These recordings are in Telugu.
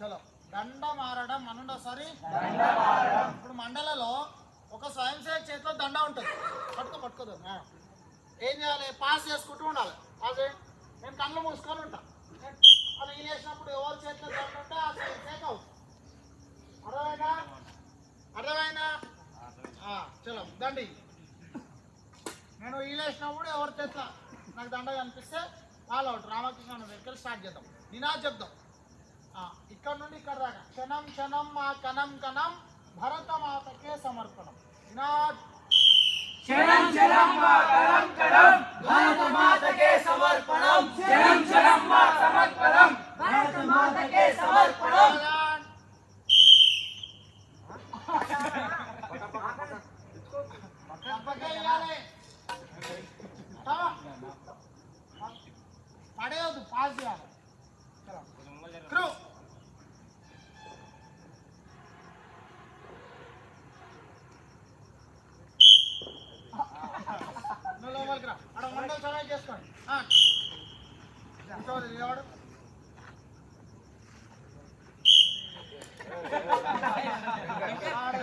చలో. దండ మారడం మనుండ సారీ ఇప్పుడు మండలలో ఒక స్వయం సేవక చేతిలో దండ ఉంటుంది. పట్టుకో పట్టుకోదు. ఏం చేయాలి? పాస్ చేసుకుంటూ ఉండాలి. అదే నేను కళ్ళు మూసుకొని ఉంటా. అది వీలేసినప్పుడు ఎవరి చేతిలో దండ ఉంటే ఆ స్వయం సేవక అర్థమైనా అర్థమైనా చలో. దండి. నేను వీలేసినప్పుడు ఎవరి చేతిలో నాకు దండ కనిపిస్తే వాళ్ళు అవుట్. రామకృష్ణ దగ్గర స్టార్ట్ చేద్దాం. నినా చెప్దాం. ఇక్కడ నుండి ఇక్కడ దాకా క్షణం క్షణం మా కణం కణం భరత మాతకే సమర్పణం వినాట్ క్షణం క్షణం మా కరం కరం భారత మాతకే సమర్పణం క్షణం క్షణం మా సమర్పణం భారత మాతకే సమర్పణం పడేయద్దు పాస్ చేయాలి అక్కడ వందలు సహాయం చేసుకోండి ఆ. కూర్చోవాలి, నిలబడు. ఆడ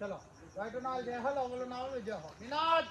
चलो बैठो नाल जय हो लोगों नाल जय हो मिनाज